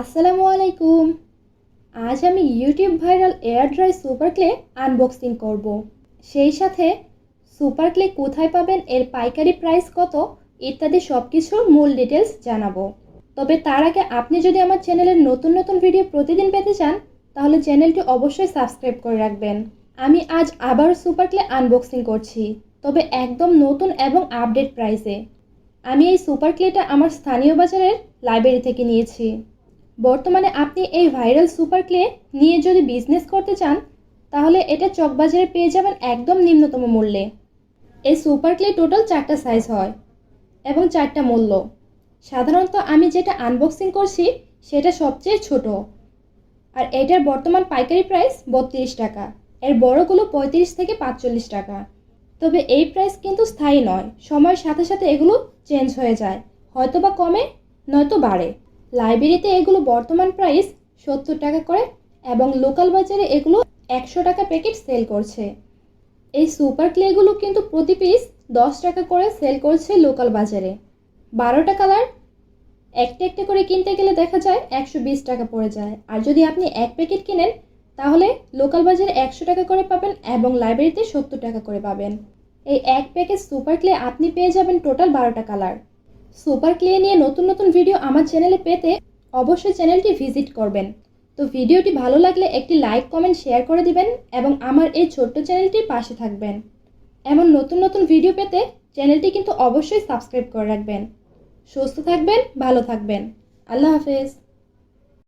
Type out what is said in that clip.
আসসালামু আলাইকুম। আজ আমি YouTube viral air dry super clay unboxing করব। সেই সাথে সুপার ক্লে কোথায় পাবেন, এর পাইকারি প্রাইস কত, ইত্যাদি সব কিছুর মূল ডিটেলস জানাব। তবে তার আগে আপনি যদি আমার চ্যানেলের নতুন নতুন ভিডিও প্রতিদিন পেতে চান, তাহলে চ্যানেলটি অবশ্যই সাবস্ক্রাইব করে রাখবেন। আমি আজ আবার সুপার ক্লে আনবক্সিং করছি, তবে একদম নতুন এবং আপডেট প্রাইসে। আমি এই সুপার ক্লেটা আমার স্থানীয় বাজারের লাইব্রেরি থেকে নিয়েছি। বর্তমানে আপনি এই ভাইরাল সুপার ক্লে নিয়ে যদি বিজনেস করতে চান, তাহলে এটা চকবাজারে পেয়ে যাবেন একদম নিম্নতম মূল্যে। এই সুপার ক্লে টোটাল চারটা সাইজ হয় এবং চারটা মূল্য। সাধারণত আমি যেটা আনবক্সিং করছি, সেটা সবচেয়ে ছোট। আর এটার বর্তমান পাইকারি প্রাইস বত্রিশ টাকা। এর বড়গুলো পঁয়ত্রিশ থেকে পাঁচচল্লিশ টাকা। তবে এই প্রাইস কিন্তু স্থায়ী নয়। সময়ের সাথে সাথে এগুলো চেঞ্জ হয়ে যায়। হয়তো বা কমে, নয়তো বাড়ে। লাইব্রেরিতে এগুলো বর্তমান প্রাইস সত্তর টাকা করে এবং লোকাল বাজারে এগুলো একশো টাকা প্যাকেট সেল করছে। এই সুপার ক্লেগুলো কিন্তু প্রতি পিস দশ টাকা করে সেল করছে লোকাল বাজারে। বারোটা কালার একটা একটা করে কিনতে গেলে দেখা যায় একশো বিশ টাকা পড়ে যায়। আর যদি আপনি এক প্যাকেট কিনেন, তাহলে লোকাল বাজারে একশো টাকা করে পাবেন এবং লাইব্রেরিতে সত্তর টাকা করে পাবেন। এই এক প্যাকেট সুপার ক্লে আপনি পেয়ে যাবেন টোটাল বারোটা কালার। সুপার ক্লে নিয়ে নতুন নতুন ভিডিও আমার চ্যানেলে পেতে অবশ্যই চ্যানেলটি ভিজিট করবেন। তো ভিডিওটি ভালো লাগলে একটি লাইক, কমেন্ট, শেয়ার করে দিবেন এবং আমার এই ছোট্ট চ্যানেলটির পাশে থাকবেন। এমন নতুন নতুন ভিডিও পেতে চ্যানেলটি কিন্তু অবশ্যই সাবস্ক্রাইব করে রাখবেন। সুস্থ থাকবেন, ভালো থাকবেন। আল্লাহ হাফেজ।